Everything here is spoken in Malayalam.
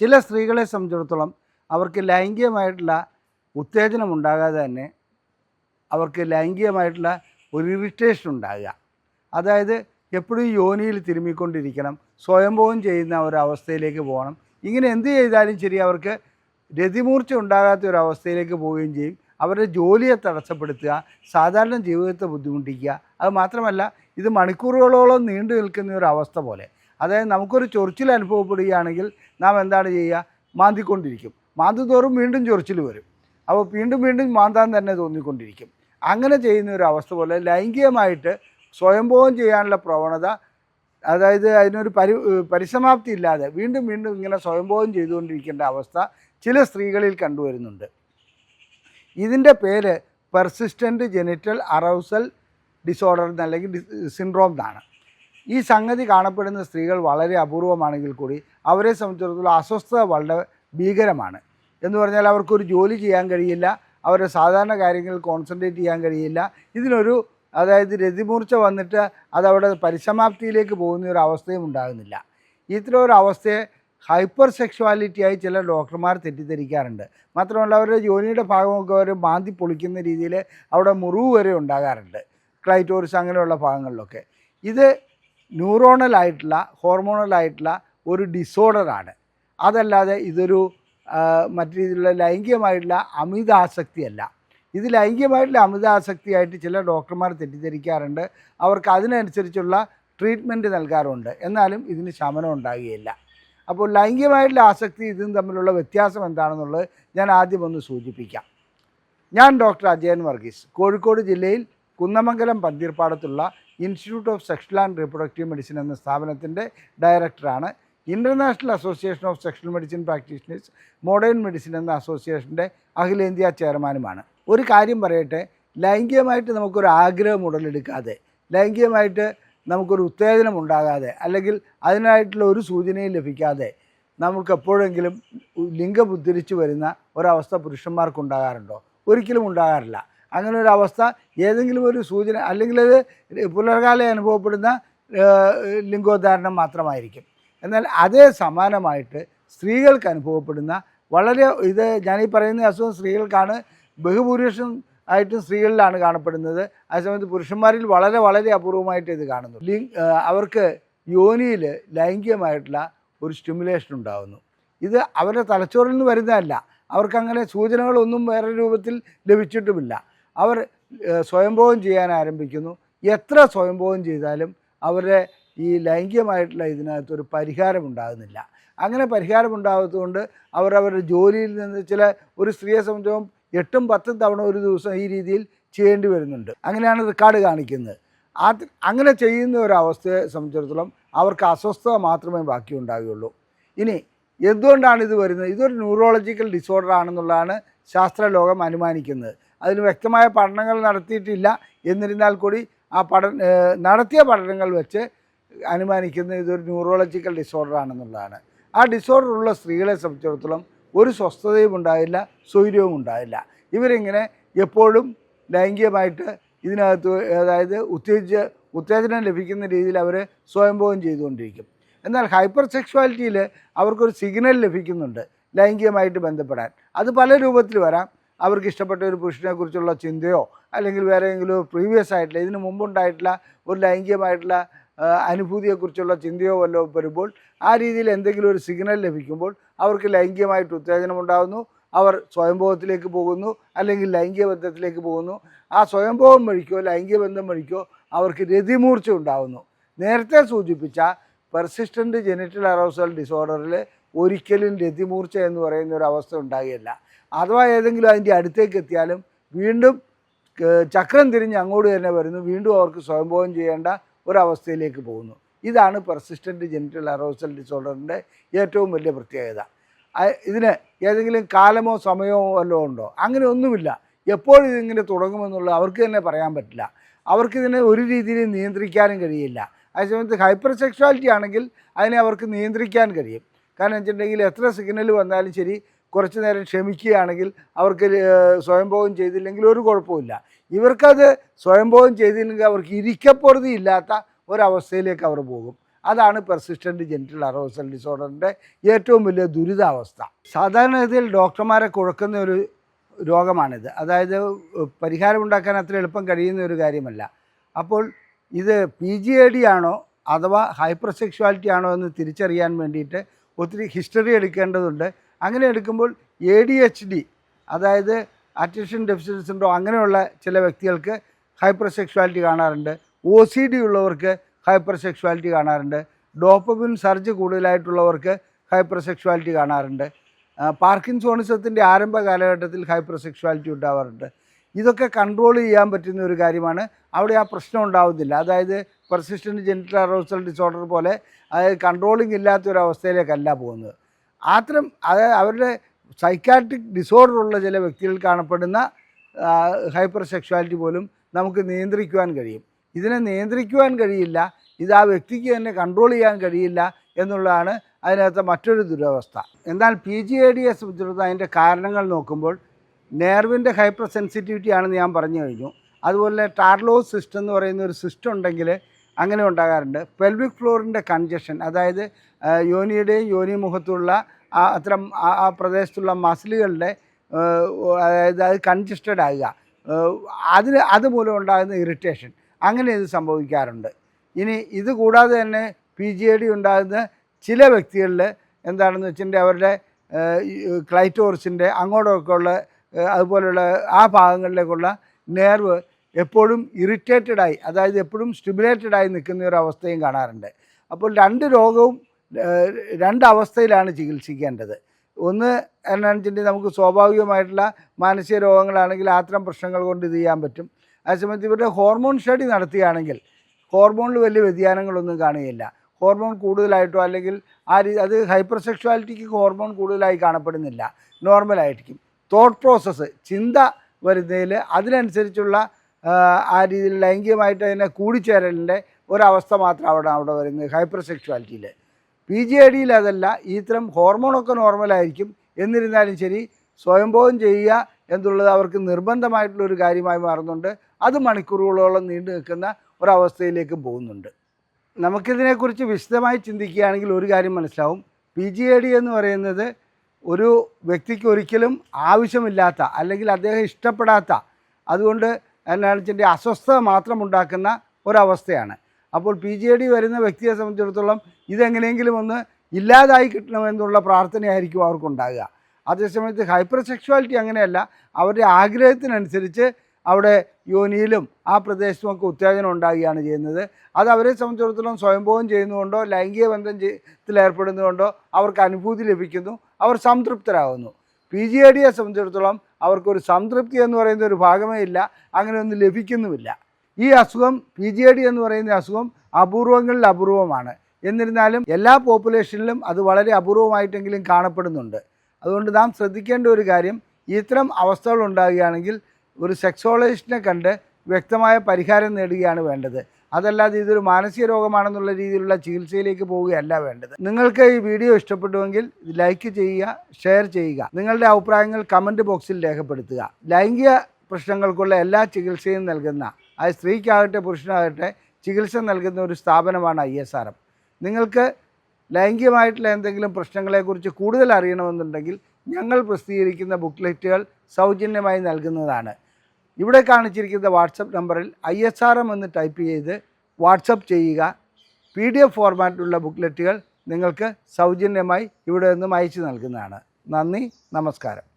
ചില സ്ത്രീകളെ സംബന്ധിച്ചിടത്തോളം അവർക്ക് ലൈംഗികമായിട്ടുള്ള ഉത്തേജനം ഉണ്ടാകാതെ തന്നെ അവർക്ക് ലൈംഗികമായിട്ടുള്ള ഒരു ഇറിറ്റേഷൻ ഉണ്ടാകുക. അതായത് എപ്പോഴും യോനിയിൽ തിരുമ്മിക്കൊണ്ടിരിക്കണം സ്വയംഭവം ചെയ്യുന്ന ഒരവസ്ഥയിലേക്ക് പോകണം. ഇങ്ങനെ എന്ത് ചെയ്താലും ശരി അവർക്ക് രതിമൂർച്ച ഉണ്ടാകാത്ത ഒരു അവസ്ഥയിലേക്ക് പോവുകയും ചെയ്യും. അവരുടെ ജോലിയെ തടസ്സപ്പെടുത്തുക സാധാരണ ജീവിതത്തെ ബുദ്ധിമുട്ടിക്കുക. അത് മാത്രമല്ല ഇത് മണിക്കൂറുകളോളം നീണ്ടു നിൽക്കുന്ന ഒരു അവസ്ഥ പോലെ. അതായത് നമുക്കൊരു ചൊറിച്ചിൽ അനുഭവപ്പെടുകയാണെങ്കിൽ നാം എന്താണ് ചെയ്യുക? മാന്തിക്കൊണ്ടിരിക്കും. മാന്തി തോറും വീണ്ടും ചൊറിച്ചിൽ വരും. അപ്പോൾ വീണ്ടും വീണ്ടും മാന്താൻ തന്നെ തോന്നിക്കൊണ്ടിരിക്കും. അങ്ങനെ ചെയ്യുന്ന ഒരു അവസ്ഥ പോലെ ലൈംഗികമായിട്ട് സ്വയംഭോഗം ചെയ്യാനുള്ള പ്രവണത അതായത് അതിനൊരു പരി പരിസമാപ്തി ഇല്ലാതെ വീണ്ടും വീണ്ടും ഇങ്ങനെ സ്വയംഭോഗം ചെയ്തുകൊണ്ടിരിക്കേണ്ട അവസ്ഥ ചില സ്ത്രീകളിൽ കണ്ടുവരുന്നുണ്ട്. ഇതിന്റെ പേര് പെർസിസ്റ്റന്റ് ജെനിറ്റൽ അറൗസൽ ഡിസോർഡർ എന്നല്ലെങ്കിൽ സിൻഡ്രോം എന്നാണ്. ഈ സംഗതി കാണപ്പെടുന്ന സ്ത്രീകൾ വളരെ അപൂർവമാണെങ്കിൽ കൂടി അവരെ സംബന്ധിച്ചിടത്തോളം അസ്വസ്ഥത വളരെ ഭീകരമാണ്. എന്ന് പറഞ്ഞാൽ അവർക്കൊരു ജോലി ചെയ്യാൻ കഴിയില്ല അവരുടെ സാധാരണ കാര്യങ്ങളിൽ കോൺസെൻട്രേറ്റ് ചെയ്യാൻ കഴിയില്ല. ഇതിനൊരു അതായത് രതിമൂർച്ച വന്നിട്ട് അതവിടെ പരിസമാപ്തിയിലേക്ക് പോകുന്ന ഒരു അവസ്ഥയും ഉണ്ടാകുന്നില്ല. ഇത്തരം ഒരു അവസ്ഥയെ ഹൈപ്പർ സെക്ഷുവാലിറ്റിയായി ചില ഡോക്ടർമാർ തെറ്റിദ്ധരിക്കാറുണ്ട്. മാത്രമല്ല അവരുടെ ജോലിയുടെ ഭാഗമൊക്കെ അവർ മാന്തി പൊളിക്കുന്ന രീതിയിൽ അവിടെ മുറിവ് വരെ ഉണ്ടാകാറുണ്ട്. ക്ലൈറ്റോറിസ് അങ്ങനെയുള്ള ഭാഗങ്ങളിലൊക്കെ. ഇത് ന്യൂറോണലായിട്ടുള്ള ഹോർമോണലായിട്ടുള്ള ഒരു ഡിസോർഡറാണ്. അതല്ലാതെ ഇതൊരു മറ്റു രീതിയിലുള്ള ലൈംഗികമായിട്ടുള്ള അമിതാസക്തിയല്ല. ഇത് ലൈംഗികമായിട്ടുള്ള അമിതാസക്തിയായിട്ട് ചില ഡോക്ടർമാർ തെറ്റിദ്ധരിക്കാറുണ്ട്. അവർക്ക് അതിനനുസരിച്ചുള്ള ട്രീറ്റ്മെന്റ് നൽകാറുണ്ട്. എന്നാലും ഇതിന് ശമനം ഉണ്ടാകുകയില്ല. അപ്പോൾ ലൈംഗികമായിട്ടുള്ള ആസക്തി ഇതും തമ്മിലുള്ള വ്യത്യാസം എന്താണെന്നുള്ളത് ഞാൻ ആദ്യം ഒന്ന് സൂചിപ്പിക്കാം. ഞാൻ ഡോക്ടർ അജയൻ വർഗീസ്. കോഴിക്കോട് ജില്ലയിൽ Kunnamangalam പന്തീർപ്പാടത്തുള്ള institute of sexual and reproductive medicine എന്ന സ്ഥാപനത്തിന്റെ ഡയറക്ടറാണ്. International association of sexual medicine practitioners modern medicine എന്ന അസോസിയേഷന്റെ അഖിലേന്ത്യാ ചെയർമാനുമാണ്. ഒരു കാര്യം പറയട്ടെ ലൈംഗികമായിട്ട് നമുക്കൊരു ആഗ്രഹം ഉടലെടുക്കാതെ ലൈംഗികമായിട്ട് നമുക്കൊരു ഉത്തേജനം ഉണ്ടാകാതെ അല്ലെങ്കിൽ അതിനായിട്ടുള്ള ഒരു സൂചനയും ലഭിക്കാതെ നമുക്ക് എപ്പോഴെങ്കിലും ലിംഗം ഉദ്ധരിച്ചു വരുന്ന ഒരവസ്ഥ പുരുഷന്മാർക്ക് ഉണ്ടാകാറുണ്ടോ ഒരിക്കലും ഉണ്ടാകാറില്ല. അങ്ങനെ ഒരു അവസ്ഥ ഏതെങ്കിലും ഒരു സൂചന അല്ലെങ്കിൽ അത് പുലർകാലം അനുഭവപ്പെടുന്ന ലിംഗോദ്ധാരണം മാത്രമായിരിക്കും. എന്നാൽ അതേ സമാനമായിട്ട് സ്ത്രീകൾക്ക് അനുഭവപ്പെടുന്ന വളരെ ഇത് ഞാനീ പറയുന്ന അസുഖം സ്ത്രീകൾക്കാണ് ബഹുഭൂരിപക്ഷം ആയിട്ടും സ്ത്രീകളിലാണ് കാണപ്പെടുന്നത്. അതേസമയത്ത് പുരുഷന്മാരിൽ വളരെ വളരെ അപൂർവമായിട്ട് ഇത് കാണുന്നു. ലിംഗ് അവർക്ക് യോനിയിൽ ലൈംഗികമായിട്ടുള്ള ഒരു സ്റ്റിമുലേഷൻ ഉണ്ടാകുന്നു ഇത് അവരുടെ തലച്ചോറിൽ നിന്ന് വരുന്നതല്ല. അവർക്കങ്ങനെ സൂചനകളൊന്നും വേറെ രൂപത്തിൽ ലഭിച്ചിട്ടുമില്ല. അവർ സ്വയംഭോഗം ചെയ്യാൻ ആരംഭിക്കുന്നു. എത്ര സ്വയംഭോഗം ചെയ്താലും അവരുടെ ഈ ലൈംഗികമായിട്ടുള്ള ഇതിനകത്ത് ഒരു പരിഹാരം ഉണ്ടാകുന്നില്ല. അങ്ങനെ പരിഹാരം ഉണ്ടാകാത്തതുകൊണ്ട് അവർ അവരുടെ ജോലിയിൽ നിന്ന് ചില ഒരു സ്ത്രീയെ സംബന്ധിച്ചും എട്ടും പത്തും തവണ ഒരു ദിവസം ഈ രീതിയിൽ ചെയ്യേണ്ടി വരുന്നുണ്ട്. അങ്ങനെയാണ് റെക്കോർഡ് കാണിക്കുന്നത്. അങ്ങനെ ചെയ്യുന്ന ഒരു അവസ്ഥയെ സംബന്ധിച്ചിടത്തോളം അവർക്ക് അസ്വസ്ഥത മാത്രമേ ബാക്കി ഉണ്ടാവുകയുള്ളൂ. ഇനി എന്തുകൊണ്ടാണ് ഇത് വരുന്നത്? ഇതൊരു ന്യൂറോളജിക്കൽ ഡിസോർഡർ ആണെന്നുള്ളതാണ് ശാസ്ത്രലോകം അനുമാനിക്കുന്നത്. അതിന് വ്യക്തമായ പഠനങ്ങൾ നടത്തിയിട്ടില്ല. എന്നിരുന്നാൽ കൂടി ആ പഠന നടത്തിയ പഠനങ്ങൾ വെച്ച് അനുമാനിക്കുന്ന ഇതൊരു ന്യൂറോളജിക്കൽ ഡിസോർഡർ ആണെന്നുള്ളതാണ്. ആ ഡിസോർഡർ ഉള്ള സ്ത്രീകളെ സംബന്ധിച്ചിടത്തോളം ഒരു സ്വസ്ഥതയും ഉണ്ടായില്ല സ്വൈര്യവും ഉണ്ടായില്ല. ഇവരിങ്ങനെ എപ്പോഴും ലൈംഗികമായിട്ട് ഇതിനകത്ത് അതായത് ഉത്തേജ ഉത്തേജനം ലഭിക്കുന്ന രീതിയിൽ അവർ സ്വയംഭോഗം ചെയ്തുകൊണ്ടിരിക്കും. എന്നാൽ ഹൈപ്പർ സെക്ഷുവാലിറ്റിയിൽ അവർക്കൊരു സിഗ്നൽ ലഭിക്കുന്നുണ്ട് ലൈംഗികമായിട്ട് ബന്ധപ്പെടാൻ. അത് പല രൂപത്തിൽ വരാം. അവർക്ക് ഇഷ്ടപ്പെട്ട ഒരു പുരുഷനെ കുറിച്ചുള്ള ചിന്തയോ അല്ലെങ്കിൽ വേറെ ഏതെങ്കിലും പ്രീവിയസ് ആയിട്ടുള്ള ഇതിന് മുമ്പുണ്ടായിട്ടുള്ള ഒരു ലൈംഗികമായിട്ടുള്ള അനുഭൂതിയെക്കുറിച്ചുള്ള ചിന്തയോ വല്ലോ വരുമ്പോൾ ആ രീതിയിൽ എന്തെങ്കിലും ഒരു സിഗ്നൽ ലഭിക്കുമ്പോൾ അവർക്ക് ലൈംഗികമായിട്ട് ഉത്തേജനം ഉണ്ടാകുന്നു അവർ സ്വയംഭോഗത്തിലേക്ക് പോകുന്നു അല്ലെങ്കിൽ ലൈംഗിക ബന്ധത്തിലേക്ക് പോകുന്നു. ആ സ്വയംഭോഗം വഴിക്കോ ലൈംഗിക ബന്ധം വഴിക്കോ അവർക്ക് രതിമൂർച്ച ഉണ്ടാകുന്നു. നേരത്തെ സൂചിപ്പിച്ച പെർസിസ്റ്റന്റ് ജെനിറ്റൽ അറോസൽ ഡിസോർഡറിൽ ഒരിക്കലും രതിമൂർച്ച എന്ന് പറയുന്ന ഒരു അവസ്ഥ ഉണ്ടാകുകയില്ല അഥവാ ഏതെങ്കിലും അതിന്റെ അടുത്തേക്ക് എത്തിയാലും വീണ്ടും ചക്രം തിരിഞ്ഞ് അങ്ങോട്ട് തന്നെ വരുന്നു. വീണ്ടും അവർക്ക് സ്വയംഭോഗം ചെയ്യേണ്ട ഒരവസ്ഥയിലേക്ക് പോകുന്നു. ഇതാണ് പെർസിസ്റ്റന്റ് ജെനിറ്റൽ അറോസൽ ഡിസോർഡറിന്റെ ഏറ്റവും വലിയ പ്രത്യേകത. ഇതിന് ഏതെങ്കിലും കാലമോ സമയമോ വല്ലതും ഉണ്ടോ? അങ്ങനെ ഒന്നുമില്ല. എപ്പോഴിതിങ്ങനെ തുടങ്ങുമെന്നുള്ളത് അവർക്ക് തന്നെ പറയാൻ പറ്റില്ല. അവർക്കിതിനെ ഒരു രീതിയിൽ നിയന്ത്രിക്കാനും കഴിയില്ല. അതേസമയത്ത് ഹൈപ്പർ സെക്ഷുവാലിറ്റി ആണെങ്കിൽ അതിനെ അവർക്ക് നിയന്ത്രിക്കാൻ കഴിയും. കാരണം വെച്ചിട്ടുണ്ടെങ്കിൽ എത്ര സിഗ്നൽ വന്നാലും ശരി കുറച്ച് നേരം ക്ഷമിക്കുകയാണെങ്കിൽ അവർക്ക് സ്വയംഭോഗം ചെയ്തില്ലെങ്കിൽ ഒരു കുഴപ്പമില്ല ഇവർക്കത് സ്വയംഭോഗം ചെയ്തില്ലെങ്കിൽ അവർക്ക് ഇരിക്കപ്പുറതി ഇല്ലാത്ത ഒരവസ്ഥയിലേക്ക് അവർ പോകും. അതാണ് പെർസിസ്റ്റന്റ് ജെനിറ്റൽ അറോസൽ ഡിസോർഡറിന്റെ ഏറ്റവും വലിയ ദുരിതാവസ്ഥ. സാധാരണഗതിയിൽ ഡോക്ടർമാരെ കുഴക്കുന്ന ഒരു രോഗമാണിത്. അതായത് പരിഹാരമുണ്ടാക്കാൻ അത്ര എളുപ്പം കഴിയുന്ന ഒരു കാര്യമല്ല. അപ്പോൾ ഇത് പി ജി എ ഡി ആണോ അഥവാ ഹൈപ്പർ സെക്ഷുവാലിറ്റി ആണോ എന്ന് തിരിച്ചറിയാൻ വേണ്ടിയിട്ട് ഒത്തിരി ഹിസ്റ്ററി എടുക്കേണ്ടതുണ്ട്. അങ്ങനെ എടുക്കുമ്പോൾ എ ഡി എച്ച് ഡി അതായത് അറ്റൻഷൻ ഡെഫിസിറ്റ് സിൻഡ്രോം അങ്ങനെയുള്ള ചില വ്യക്തികൾക്ക് ഹൈപ്പർ സെക്ഷുവാലിറ്റി കാണാറുണ്ട്. ഒ സി ഡി ഉള്ളവർക്ക് ഹൈപ്പർ സെക്ഷുവാലിറ്റി കാണാറുണ്ട്. ഡോപ്പബിൻ സർജ് കൂടുതലായിട്ടുള്ളവർക്ക് ഹൈപ്പർ സെക്ഷുവാലിറ്റി കാണാറുണ്ട് പാർക്കിൻസോണിസത്തിന്റെ ആരംഭ കാലഘട്ടത്തിൽ ഹൈപ്പർ സെക്ഷുവാലിറ്റി ഉണ്ടാവാറുണ്ട്. ഇതൊക്കെ കൺട്രോൾ ചെയ്യാൻ പറ്റുന്ന ഒരു കാര്യമാണ്. അവിടെ ആ പ്രശ്നം ഉണ്ടാവുന്നില്ല. അതായത് പെർസിസ്റ്റന്റ് ജെനിറ്റൽ അറോസൽ ഡിസോർഡർ പോലെ അതായത് കൺട്രോളിങ് ഇല്ലാത്തൊരവസ്ഥയിലേക്കല്ല പോകുന്നത്. അത്തരം അതായത് അവരുടെ സൈക്കാട്രിക് ഡിസോർഡർ ഉള്ള ചില വ്യക്തികളിൽ കാണപ്പെടുന്ന ഹൈപ്പർ സെക്ഷുവാലിറ്റി പോലും നമുക്ക് നിയന്ത്രിക്കുവാൻ കഴിയും. ഇതിനെ നിയന്ത്രിക്കുവാൻ കഴിയില്ല. ഇത് ആ വ്യക്തിക്ക് തന്നെ കൺട്രോൾ ചെയ്യാൻ കഴിയില്ല എന്നുള്ളതാണ് അതിനകത്ത് മറ്റൊരു ദുരവസ്ഥ. എന്നാൽ P G A D S സംബന്ധിച്ചിടത്തോളം അതിന്റെ കാരണങ്ങൾ നോക്കുമ്പോൾ നെർവിന്റെ ഹൈപ്പർ സെൻസിറ്റിവിറ്റി ആണെന്ന് ഞാൻ പറഞ്ഞു കഴിഞ്ഞു. അതുപോലെ ടാർലോസ് സിസ്റ്റം എന്ന് പറയുന്ന ഒരു സിസ്റ്റം ഉണ്ടെങ്കിൽ അങ്ങനെ ഉണ്ടാകാറുണ്ട്. പെൽവിക് ഫ്ലോറിന്റെ കൺജഷൻ അതായത് യോനിയുടെയും യോനി മുഖത്തുള്ള ആ അത്തരം ആ പ്രദേശത്തുള്ള മസിലുകളുടെ അതായത് അത് കൺജസ്റ്റഡ് ആകുക. അതിന് അതുമൂലം ഉണ്ടാകുന്ന ഇറിറ്റേഷൻ അങ്ങനെ ഇത് സംഭവിക്കാറുണ്ട്. ഇനി ഇത് കൂടാതെ തന്നെ പി ജി എ ഡി ഉണ്ടാകുന്ന ചില വ്യക്തികളിൽ എന്താണെന്ന് വെച്ചിട്ടുണ്ടെങ്കിൽ അവരുടെ ക്ലൈറ്റോറിസിന്റെ അങ്ങോട്ടൊക്കെ ഉള്ള ഏഹ് അതുപോലുള്ള ആ ഭാഗങ്ങളിലേക്കുള്ള നേർവ് എപ്പോഴും ഇറിറ്റേറ്റഡ് ആയി അതായത് എപ്പോഴും സ്റ്റിമുലേറ്റഡ് ആയി നിൽക്കുന്ന ഒരു അവസ്ഥയും കാണാറുണ്ട്. അപ്പോൾ രണ്ട് രോഗവും രണ്ട് അവസ്ഥയിലാണ് ചികിത്സിക്കേണ്ടത്. ഒന്ന് എന്നാണെന്ന് നമുക്ക് സ്വാഭാവികമായിട്ടുള്ള മാനസിക രോഗങ്ങളാണെങ്കിൽ അത്തരം പ്രശ്നങ്ങൾ കൊണ്ട് ഇത് ചെയ്യാൻ പറ്റും. അതേസമയത്ത് ഇവരുടെ ഹോർമോൺ സ്റ്റഡി നടത്തുകയാണെങ്കിൽ ഹോർമോണിൽ വലിയ വ്യതിയാനങ്ങളൊന്നും കാണുകയില്ല. ഹോർമോൺ കൂടുതലായിട്ടോ അല്ലെങ്കിൽ ആ രീതി അത് ഹൈപ്പർ സെക്ഷുവാലിറ്റിക്ക് ഹോർമോൺ കൂടുതലായി കാണപ്പെടുന്നില്ല. നോർമലായിരിക്കും. തോട്ട് പ്രോസസ്സ് ചിന്ത വരുന്നതിൽ അതിനനുസരിച്ചുള്ള ആ, രീതിയിൽ ലൈംഗികമായിട്ട് അതിനെ കൂടിച്ചേരലിന്റെ ഒരവസ്ഥ മാത്രം അവിടെ അവിടെ വരുന്നത് ഹൈപ്പർ സെക്ഷുവാലിറ്റിയിൽ പി ജി ഐ ഡിയിൽ അതല്ല ഇത്തരം ഹോർമോണൊക്കെ നോർമലായിരിക്കും എന്നിരുന്നാലും ശരി സ്വയംഭോഗം ചെയ്യുക എന്നുള്ളത് അവർക്ക് നിർബന്ധമായിട്ടുള്ളൊരു കാര്യമായി മാറുന്നുണ്ട്. അത് മണിക്കൂറുകളോളം നീണ്ടു നിൽക്കുന്ന ഒരവസ്ഥയിലേക്ക് പോകുന്നുണ്ട്. നമുക്കിതിനെക്കുറിച്ച് വിശദമായി ചിന്തിക്കുകയാണെങ്കിൽ ഒരു കാര്യം മനസ്സിലാവും. പി ജി എ ഡി എന്ന് പറയുന്നത് ഒരു വ്യക്തിക്ക് ഒരിക്കലും ആവശ്യമില്ലാത്ത അല്ലെങ്കിൽ അദ്ദേഹം ഇഷ്ടപ്പെടാത്ത അതുകൊണ്ട് എന്നാണ് അസ്വസ്ഥത മാത്രം ഉണ്ടാക്കുന്ന ഒരവസ്ഥയാണ്. അപ്പോൾ പി ജി ഡി വരുന്ന വ്യക്തിയെ സംബന്ധിച്ചിടത്തോളം ഇതെങ്ങനെയെങ്കിലും ഒന്ന് ഇല്ലാതായി കിട്ടണമെന്നുള്ള പ്രാർത്ഥനയായിരിക്കും അവർക്കുണ്ടാകുക അതേസമയത്ത് ഹൈപ്പർ സെക്ഷുവാലിറ്റി അങ്ങനെയല്ല അവരുടെ ആഗ്രഹത്തിനനുസരിച്ച് അവിടെ യോനിയിലും ആ പ്രദേശത്തുമൊക്കെ ഉത്തേജനം ഉണ്ടാകുകയാണ് ചെയ്യുന്നത്. അത് അവരെ സംബന്ധിച്ചിടത്തോളം സ്വയംഭോഗം ചെയ്യുന്നതുകൊണ്ടോ ലൈംഗിക ബന്ധം ചെയ്യത്തിൽ ഏർപ്പെടുന്നതുകൊണ്ടോ അവർക്ക് അനുഭൂതി ലഭിക്കുന്നു അവർ സംതൃപ്തരാകുന്നു. പി ജി എ ഡിയെ സംബന്ധിച്ചിടത്തോളം അവർക്കൊരു സംതൃപ്തി എന്ന് പറയുന്ന ഒരു ഭാഗമേ ഇല്ല അങ്ങനെ ഒന്നും ലഭിക്കുന്നുമില്ല. ഈ അസുഖം പി ജി ഡി എന്ന് പറയുന്ന അസുഖം അപൂർവങ്ങളിൽ അപൂർവമാണ്. എന്നിരുന്നാലും എല്ലാ പോപ്പുലേഷനിലും അത് വളരെ അപൂർവമായിട്ടെങ്കിലും കാണപ്പെടുന്നുണ്ട്. അതുകൊണ്ട് നാം ശ്രദ്ധിക്കേണ്ട ഒരു കാര്യം ഇത്തരം അവസ്ഥകൾ ഉണ്ടാകുകയാണെങ്കിൽ ഒരു സെക്സോളജിസ്റ്റിനെ കണ്ട് വ്യക്തമായ പരിഹാരം നേടുകയാണ് വേണ്ടത്. അതല്ലാതെ ഇതൊരു മാനസിക രോഗമാണെന്നുള്ള രീതിയിലുള്ള ചികിത്സയിലേക്ക് പോവുകയല്ല വേണ്ടത്. നിങ്ങൾക്ക് ഈ വീഡിയോ ഇഷ്ടപ്പെട്ടുവെങ്കിൽ ലൈക്ക് ചെയ്യുക ഷെയർ ചെയ്യുക. നിങ്ങളുടെ അഭിപ്രായങ്ങൾ കമന്റ് ബോക്സിൽ രേഖപ്പെടുത്തുക. ലൈംഗിക പ്രശ്നങ്ങൾക്കുള്ള എല്ലാ ചികിത്സയും നൽകുന്ന അത് സ്ത്രീക്കാകട്ടെ പുരുഷനാകട്ടെ ചികിത്സ നൽകുന്ന ഒരു സ്ഥാപനമാണ് ഐ എസ് ആർ എം. നിങ്ങൾക്ക് ലൈംഗികമായിട്ടുള്ള എന്തെങ്കിലും പ്രശ്നങ്ങളെക്കുറിച്ച് കൂടുതൽ അറിയണമെന്നുണ്ടെങ്കിൽ ഞങ്ങൾ പ്രസിദ്ധീകരിക്കുന്ന ബുക്ക്ലെറ്റുകൾ സൗജന്യമായി നൽകുന്നതാണ്. ഇവിടെ കാണിച്ചിരിക്കുന്ന വാട്സപ്പ് നമ്പറിൽ ഐ എസ് ആർ എം എന്ന് ടൈപ്പ് ചെയ്ത് വാട്സപ്പ് ചെയ്യുക. പി ഡി എഫ് ഫോർമാറ്റിലുള്ള ബുക്ക്ലെറ്റുകൾ നിങ്ങൾക്ക് സൗജന്യമായി ഇവിടെ നിന്നും അയച്ചു നൽകുന്നതാണ്. നന്ദി നമസ്കാരം.